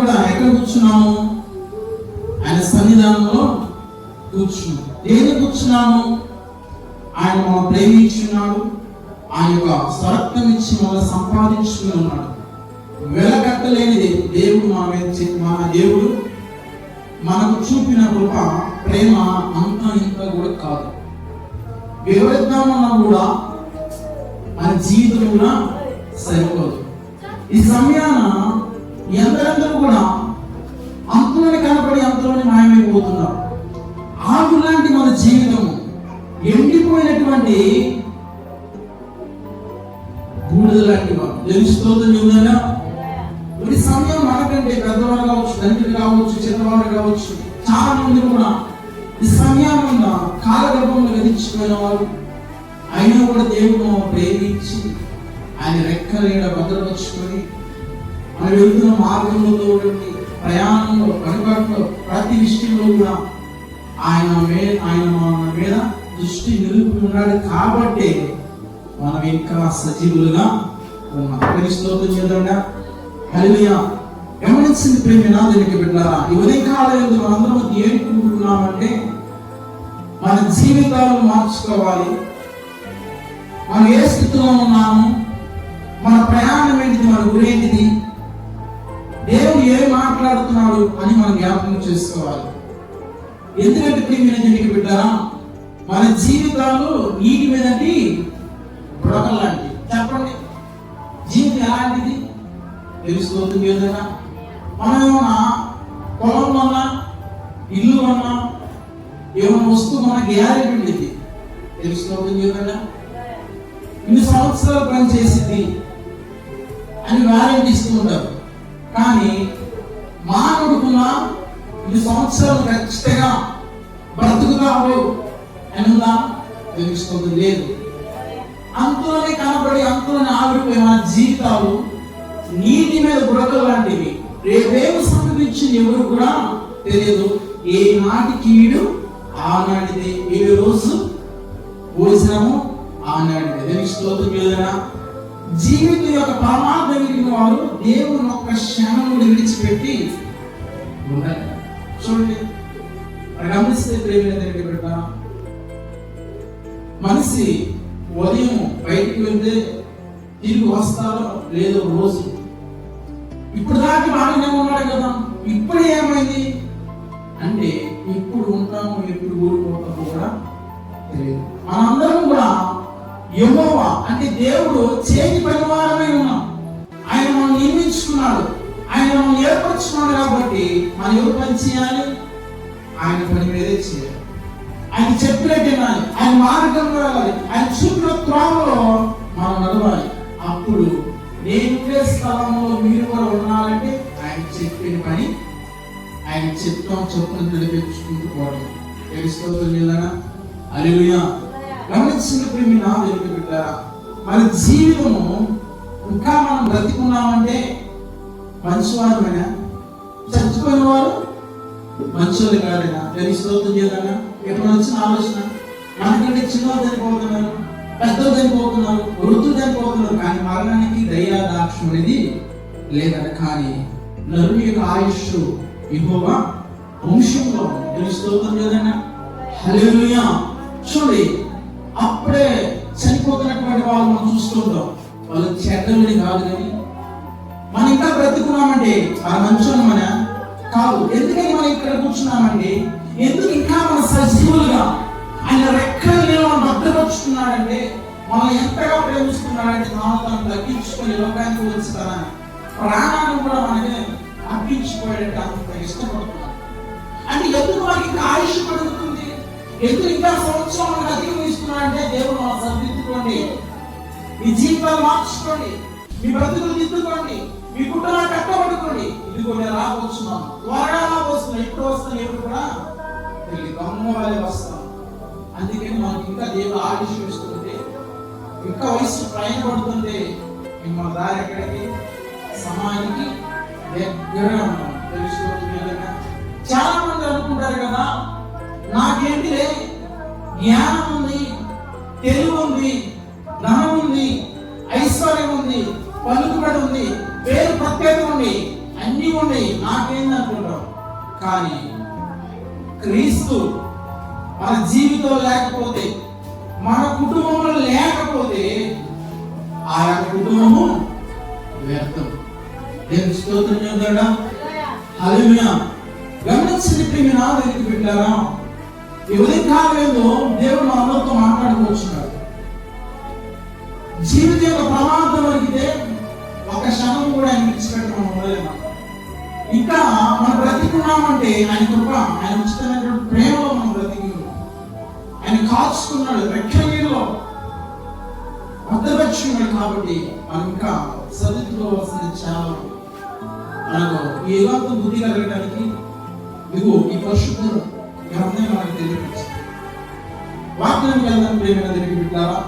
కూడా ఎక్కడ కూర్చున్నాము? ఆయన సన్నిధానంలో కూర్చున్నాం. ఏది కూర్చున్నాము? ఆయన మనం ప్రేమించున్నాడు. ఆయన యొక్క స్వరత్వం ఇచ్చి మనం సంపాదించుకుని ఉన్నాడు. వెలకట్టలేనిది దేవుడు మన మీద చే- మన దేవుడు మనకు చూపిన కృప ప్రేమ అంత ఇంత కూడా కాదు. వివరిద్దామన్నా కూడా మన జీవితం కూడా సరిపోదు. ఈ సమయాన ఎందరందరూ కూడా అంతులోని కనపడి అంతలోనే మాయమైపోతున్నారు. ఆకు లాంటి మన జీవితం ఎండిపోయినటువంటి బూడిద లాంటి వారు తెలుస్తుంది ఈ సమయం మనకంటే పెద్దవారు కావచ్చు తండ్రి కావచ్చు చిన్నవాడు కావచ్చు చాలా మంది కూడా ఈ సమయాన్న కాలగర్భంలో గతించిపోయిన వారు. అయినా కూడా దేవుడు ప్రేమించి ఆయన రెక్కలేడ భద్రపరుచుకొని మనం వెళ్తున్న మార్గంలో తోడండి. ప్రయాణంలో పనిపాట్లో ప్రతి విషయంలో కూడా ఆయన మే ఆయన మన మీద దృష్టి నిలుపు ఉన్నాడు కాబట్టి మనం ఇంకా సజీవులుగా ఉన్నాం. క్రీస్తోత్రం చేద్దాం హల్లెలూయా. గమనించింది ప్రేమ నాదునికి బిడ్డారా? ఈ కాలేదు మనందరం ఏడుకుంటున్నామంటే మన జీవితాలు మార్చుకోవాలి. మనం ఏ స్థితిలో ఉన్నాము? మన ప్రయాణం ఏంటిది? మన గురేంటిది దేవుడు ఏం మాట్లాడుతున్నాడు అని మనం జ్ఞాపకం చేసుకోవాలి. ఎందుకంటే ప్రియమైన బిడ్డ మన జీవితాలు నీటి మీదటి బ్రొకలాంటి చెప్పండి. జీవితం ఎలాంటిది? తెలుసుకోవద్దు ఏదైనా? మనం ఏమన్నా పొలం వల్ల ఇల్లు వల్ల ఏమైనా వస్తువు మన గ్యారెంటీ ఉండేది? తెలుసుకోవద్దు ఏదైనా? ఇన్ని సంవత్సరాలు పని చేసింది అని వారంటీ ఇస్తుంటారు కానీ మానవుడుకున్న ఇన్ని సంవత్సరాలు ఖచ్చితంగా బ్రతుకుతావు అనుందా తెలుస్తుంది. లేదు. అంతలోనే కనబడి అంతలోనే ఆవిరిపోయి మన జీవితాలు నీటి మీద బుడకలు లాంటివి. రేపేమి సంభవించింది ఎవరు కూడా తెలియదు. ఏ నాటి కీడు ఆనాటిది ఏ రోజు భోజనము ఆనాటిది దేవుని స్తోత్రం జీవితం యొక్క పరమార్థం కలిగిన వారు దేవుని ఒక్క క్షణం విడిచిపెట్టి ఉండాలి. చూడండి. గమనిస్తే ప్రేమ మనిషి ఉదయం బయటికి వెళ్తే తిరిగి వస్తారో లేదో రోజు. ఇప్పుడు దాకా బాగానే ఉన్నాడు కదా. ఇప్పుడు ఏమైంది? అంటే ఇప్పుడు ఉంటాము ఎప్పుడు ఊరుకోవటం కూడా తెలియదు. మనందరం కూడా యహోవా అంటే దేవుడు చేతి పరివారమై ఉన్నాం ఆయన మనం నియమించుకున్నాడు. ఆయన మనం ఏర్పరచుకున్నాడు కాబట్టి మనం ఎవరు పని చేయాలి? ఆయన పని మీదే చేయాలి. ఆయన చెప్పినట్టు వినాలి. ఆయన మార్గంలో వెళ్ళాలి. ఆయన చూపిన త్రోమలో మనం నడవాలి. అప్పుడు నేను స్థలంలో మీరు కూడా ఉండాలంటే ఆయన చెప్పిన పని ఆయన చిత్తం చొప్పున నడిపించుకుంటూ పోవడం. తెలుసుకోవద్దు లేదా గమనించిన ప్రేమిన మీ నా బిడ్డారా మన జీవితము ఇంకా మనం బ్రతికున్నామంటే మంచివారమైనా? చచ్చిపోయిన వారు మంచోళ్ళు కాదైనా దాన్ని స్తోత్రం చేయాలన్నా ఎప్పుడు వచ్చిన ఆలోచన? మనకంటే చిన్నవారు చనిపోతున్నారు పెద్దలు చనిపోతున్నారు వృద్ధులు చనిపోతున్నారు కానీ మరణానికి దయా దాక్షం అనేది లేదట. కానీ నరుని యొక్క ఆయుష్ ఇహోవా వంశంలో దాని స్తోత్రం చేయాలన్నా హలో చూడండి అప్పుడే చనిపోతున్నటువంటి వాళ్ళు మనం చూస్తుంటాం. వాళ్ళు చెడ్డలని కాదు కానీ మనం ఇంకా బ్రతుకున్నామంటే ఆ మంచోని మన కాదు. ఎందుకని మనం ఇక్కడ కూర్చున్నామండి? ఎందుకు ఇంకా మన సజీవులుగా ఆయన రెక్కలు మనం భద్రపరుచుకున్నాడంటే మనం ఎంతగా ప్రేమిస్తున్నాడంటే మనం తను తగ్గించుకొని లోకానికి వచ్చి ప్రాణాన్ని కూడా మనకి అర్పించిపోయాడంటే అంత ఇష్టపడుతున్నాడు అంటే ఎందుకు మనకి ఇంకా ఆయుష్ పడుతుంది ఎందుకు ఇంకా సంవత్సరం మనకు అధిగమిస్తున్నాడంటే దేవుడు మనం సరిదిద్దుకోండి మీ జీవితాలు మార్చుకోండి. మీ బ్రతుకులు దిద్దుకోండి. మీ కుటుంబాలు కట్టబడుకోండి. ఇదిగో నేను రాబోతున్నాను. త్వరగా రాబోతున్నాను. ఎప్పుడు వస్తాను? ఎప్పుడు కూడా తిరిగి అమ్మ వాళ్ళే వస్తాను. అందుకే మనకి ఇంకా దేవుడు ఆయుష్ ఇస్తుంటే ఇంకా వయసు ప్రయాణపడుతుంటే మన దారి ఎక్కడికి? సమానికి దగ్గర ఉన్నాం తెలుసుకోవచ్చు చాలా మంది అనుకుంటారు కదా నాకేంటిలే జ్ఞానం ఉంది తెలివి ఉంది ధనం ఉంది ఐశ్వర్యం ఉంది పలుకుబడి ఉంది పేరు ప్రత్యేకం ఉంది అన్ని ఉండే నాకేంది అనుకుంటాం కానీ క్రీస్తు మన జీవితం లేకపోతే మన కుటుంబంలో లేకపోతే ఆ యొక్క కుటుంబము వ్యర్థం. దేవుని స్తోత్రం చెందాడా హల్లెలూయా. గమనించండి ప్రేమ నా దగ్గరికి పెట్టారా ఈ ఉదయకాలం దేవుడు మా అందరితో మాట్లాడుకోవచ్చున్నాడు జీవితం యొక్క ప్రమాదం అడిగితే ఒక క్షణం కూడా ఆయన విడిచిపెట్టడం ఉండలేము. ఇంకా మనం బ్రతికున్నామంటే ఆయన కృప ఆయన ఉచితమైనటువంటి ప్రేమలో మనం బ్రతికి ఆయన కాచుకున్నాడు రక్షణలో భద్రపరుచుకున్నాడు కాబట్టి మనం ఇంకా చదువుకోవాల్సింది చాలా మనకు ఈ యుగంతో బుద్ధి కలగడానికి ఇదిగో ఈ పరిశుద్ధం గ్రంథం మనకు తెలియపరిచింది వాక్యం వెళ్దాం ప్రేమ తిరిగి పెట్టారా?